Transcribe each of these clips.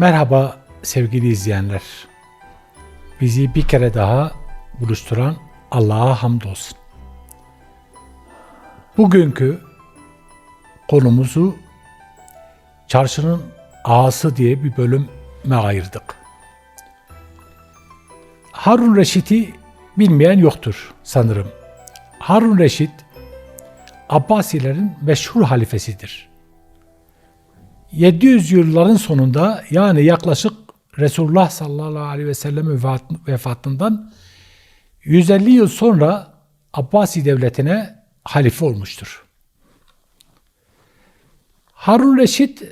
Merhaba sevgili izleyenler. Bizi bir kere daha buluşturan Allah'a hamdolsun. Bugünkü konumuzu çarşının ağası diye bir bölüme ayırdık. Harun Reşit'i bilmeyen yoktur sanırım. Harun Reşit Abbasilerin meşhur halifesidir. 700 yılların sonunda yani yaklaşık Resulullah sallallahu aleyhi ve sellem vefat- vefatından 150 yıl sonra Abbasi devletine halife olmuştur. Harun Reşit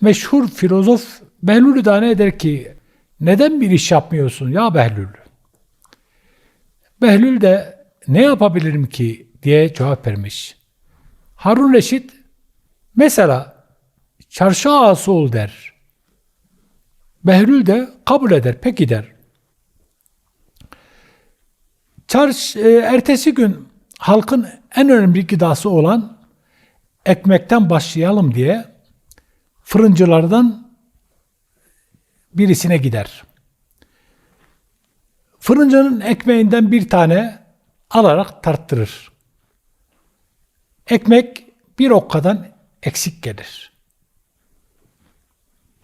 meşhur filozof Behlül'ü tane eder ki neden bir iş yapmıyorsun ya Behlül? Behlül de ne yapabilirim ki diye cevap vermiş. Harun Reşit mesela çarşı ağası ol der. Behlül de kabul eder, peki der. Çarş, e, ertesi gün halkın en önemli gıdası olan ekmekten başlayalım diye fırıncılardan birisine gider. Fırıncının ekmeğinden bir tane alarak tarttırır. Ekmek bir okkadan eksik gelir.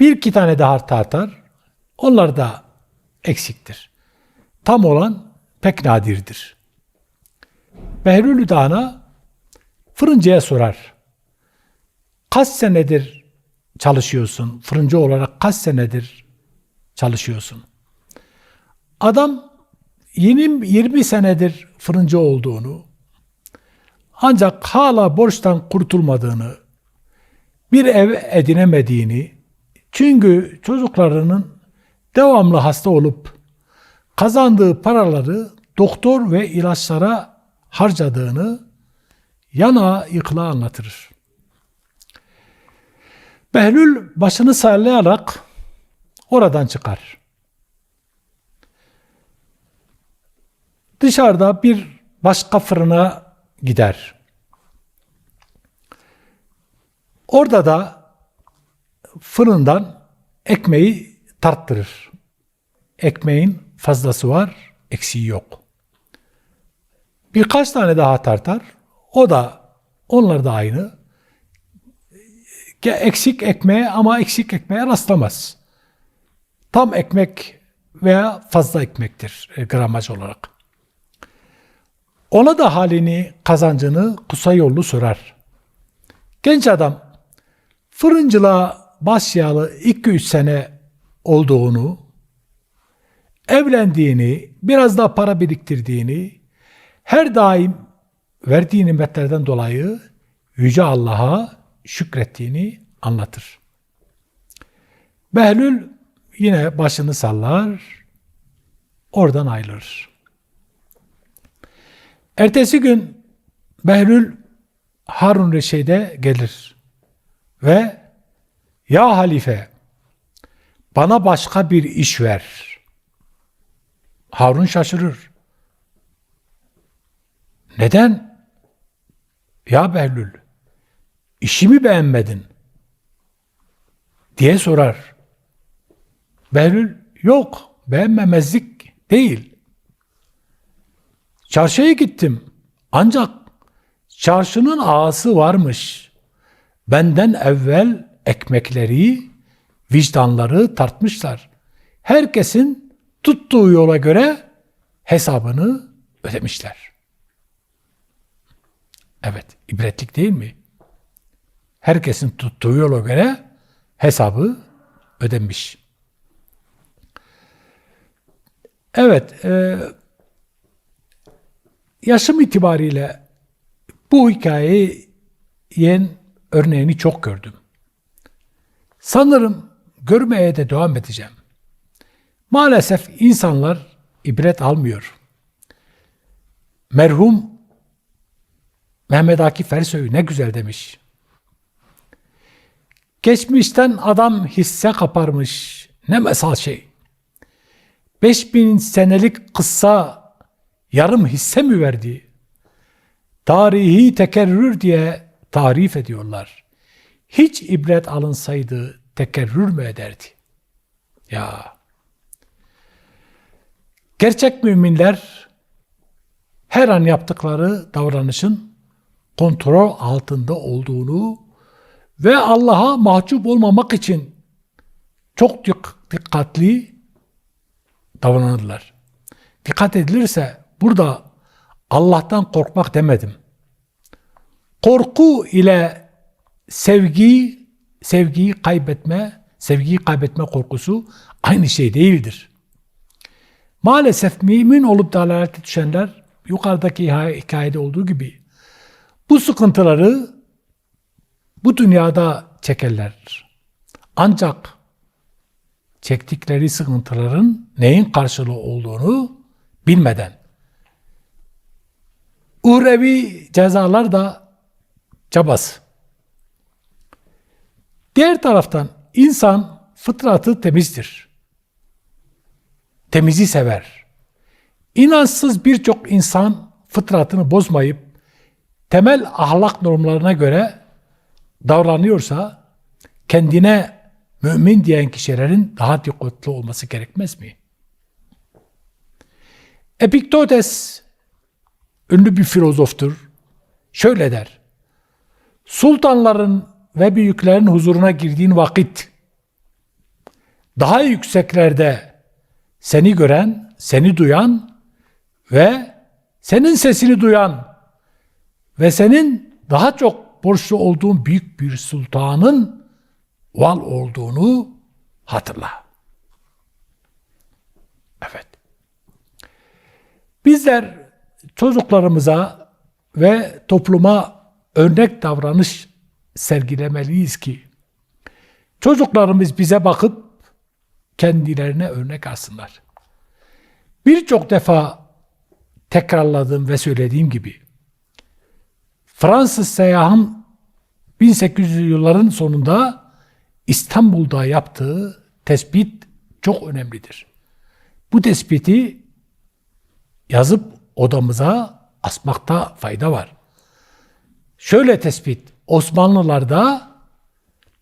Bir iki tane daha tartar. Onlar da eksiktir. Tam olan pek nadirdir. Behlül Dağı'na fırıncıya sorar. Kaç senedir çalışıyorsun? Fırıncı olarak kaç senedir çalışıyorsun? Adam yeni 20 senedir fırıncı olduğunu, ancak hala borçtan kurtulmadığını, bir ev edinemediğini, çünkü çocuklarının devamlı hasta olup kazandığı paraları doktor ve ilaçlara harcadığını yana yıkıla anlatır. Behlül başını sallayarak oradan çıkar. Dışarıda bir başka fırına gider. Orada da fırından ekmeği tarttırır. Ekmeğin fazlası var, eksiği yok. Birkaç tane daha tartar. O da onlar da aynı. Eksik ekmeğe ama eksik ekmeğe rastlamaz. Tam ekmek veya fazla ekmektir e, gramaj olarak. Ona da halini, kazancını kısa yollu sorar. Genç adam fırıncılığa başlayalı 2-3 sene olduğunu, evlendiğini, biraz daha para biriktirdiğini, her daim verdiği nimetlerden dolayı Yüce Allah'a şükrettiğini anlatır. Behlül yine başını sallar, oradan ayrılır. Ertesi gün Behlül Harun Reşid'e gelir ve ya halife bana başka bir iş ver. Harun şaşırır. Neden? Ya Behlül işimi beğenmedin diye sorar. Behlül yok beğenmemezlik değil. Çarşıya gittim. Ancak çarşının ağası varmış. Benden evvel ekmekleri, vicdanları tartmışlar. Herkesin tuttuğu yola göre hesabını ödemişler. Evet, ibretlik değil mi? Herkesin tuttuğu yola göre hesabı ödenmiş. Evet, e, yaşım itibariyle bu hikayenin örneğini çok gördüm. Sanırım görmeye de devam edeceğim. Maalesef insanlar ibret almıyor. Merhum Mehmet Akif Ersoy ne güzel demiş. Geçmişten adam hisse kaparmış. Ne mesal şey. 5000 senelik kıssa yarım hisse mi verdi? Tarihi tekerrür diye tarif ediyorlar. Hiç ibret alınsaydı tekerrür mü ederdi? Ya. Gerçek müminler her an yaptıkları davranışın kontrol altında olduğunu ve Allah'a mahcup olmamak için çok dik- dikkatli davranırlar. Dikkat edilirse burada Allah'tan korkmak demedim. Korku ile sevgi, sevgiyi kaybetme, sevgiyi kaybetme korkusu aynı şey değildir. Maalesef mümin olup dalalete düşenler yukarıdaki hikayede olduğu gibi bu sıkıntıları bu dünyada çekerler. Ancak çektikleri sıkıntıların neyin karşılığı olduğunu bilmeden. Uhrevi cezalar da cabası. Diğer taraftan insan fıtratı temizdir. Temizi sever. İnançsız birçok insan fıtratını bozmayıp temel ahlak normlarına göre davranıyorsa kendine mümin diyen kişilerin daha dikkatli olması gerekmez mi? Epiktetes ünlü bir filozoftur. Şöyle der. Sultanların ve büyüklerin huzuruna girdiğin vakit daha yükseklerde seni gören, seni duyan ve senin sesini duyan ve senin daha çok borçlu olduğun büyük bir sultanın val olduğunu hatırla. Evet. Bizler çocuklarımıza ve topluma örnek davranış sergilemeliyiz ki çocuklarımız bize bakıp kendilerine örnek alsınlar. Birçok defa tekrarladığım ve söylediğim gibi Fransız seyyahın 1800'lü yılların sonunda İstanbul'da yaptığı tespit çok önemlidir. Bu tespiti yazıp odamıza asmakta fayda var. Şöyle tespit, Osmanlılarda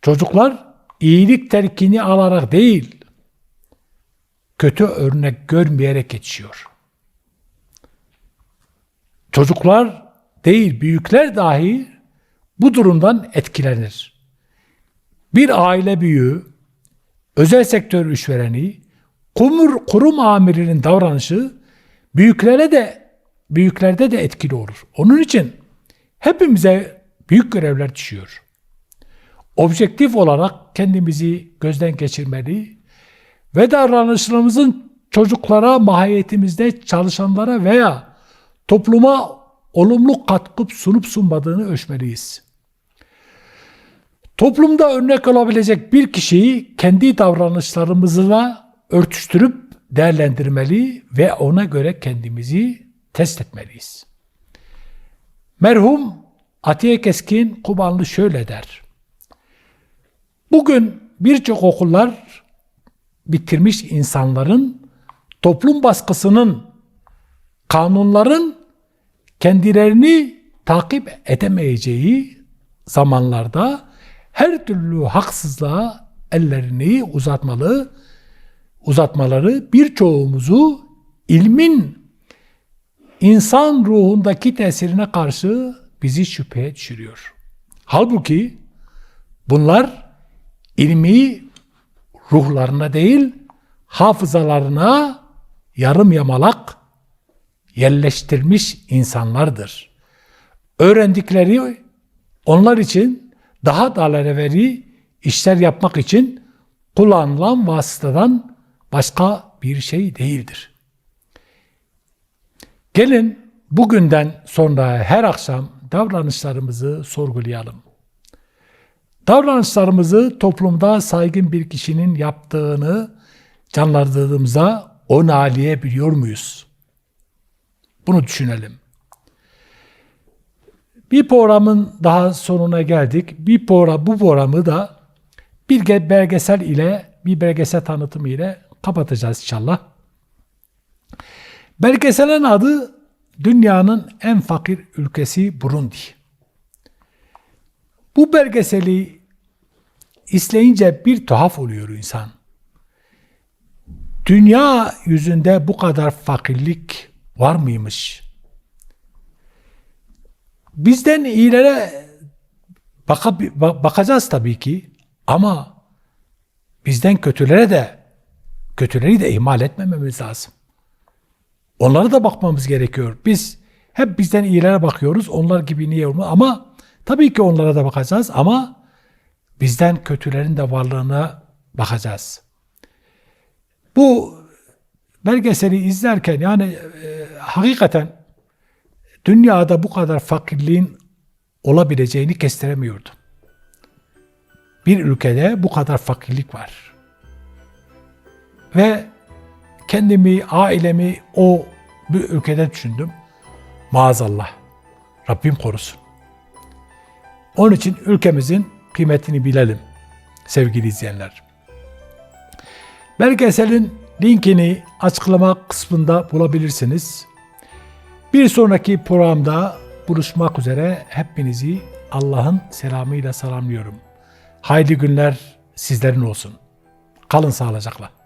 çocuklar iyilik terkini alarak değil, kötü örnek görmeyerek yetişiyor. Çocuklar değil, büyükler dahi bu durumdan etkilenir. Bir aile büyüğü, özel sektör işvereni, kumur, kurum amirinin davranışı büyüklere de büyüklerde de etkili olur. Onun için hepimize büyük görevler düşüyor. Objektif olarak kendimizi gözden geçirmeli ve davranışlarımızın çocuklara, mahiyetimizde çalışanlara veya topluma olumlu katkı sunup sunmadığını ölçmeliyiz. Toplumda örnek olabilecek bir kişiyi kendi davranışlarımızla örtüştürüp değerlendirmeli ve ona göre kendimizi test etmeliyiz. Merhum Atiye Keskin Kubanlı şöyle der. Bugün birçok okullar bitirmiş insanların toplum baskısının, kanunların kendilerini takip edemeyeceği zamanlarda her türlü haksızlığa ellerini uzatmalı, uzatmaları birçoğumuzu ilmin insan ruhundaki tesirine karşı bizi şüpheye düşürüyor. Halbuki bunlar ilmi ruhlarına değil, hafızalarına yarım yamalak yerleştirmiş insanlardır. Öğrendikleri onlar için daha dalaleveri işler yapmak için kullanılan vasıtadan başka bir şey değildir. Gelin bugünden sonra her akşam davranışlarımızı sorgulayalım. Davranışlarımızı toplumda saygın bir kişinin yaptığını canlandırdığımızda onaylayabiliyor muyuz? Bunu düşünelim. Bir programın daha sonuna geldik. Bir program, bu programı da bir belgesel ile, bir belgesel tanıtımı ile kapatacağız inşallah. Belgeselin adı dünyanın en fakir ülkesi Burundi. Bu belgeseli İsleyince bir tuhaf oluyor insan. Dünya yüzünde bu kadar fakirlik var mıymış? Bizden iyilere baka- ba- bakacağız tabii ki ama bizden kötülere de kötüleri de ihmal etmememiz lazım. Onlara da bakmamız gerekiyor. Biz hep bizden iyilere bakıyoruz. Onlar gibi niye olmaz? Ama tabii ki onlara da bakacağız ama bizden kötülerin de varlığına bakacağız. Bu belgeseli izlerken yani e, hakikaten dünyada bu kadar fakirliğin olabileceğini kestiremiyordum. Bir ülkede bu kadar fakirlik var. Ve kendimi, ailemi o bir ülkede düşündüm. Maazallah. Rabbim korusun. Onun için ülkemizin kıymetini bilelim sevgili izleyenler. Belgeselin linkini açıklama kısmında bulabilirsiniz. Bir sonraki programda buluşmak üzere hepinizi Allah'ın selamıyla selamlıyorum. Hayırlı günler sizlerin olsun. Kalın sağlıcakla.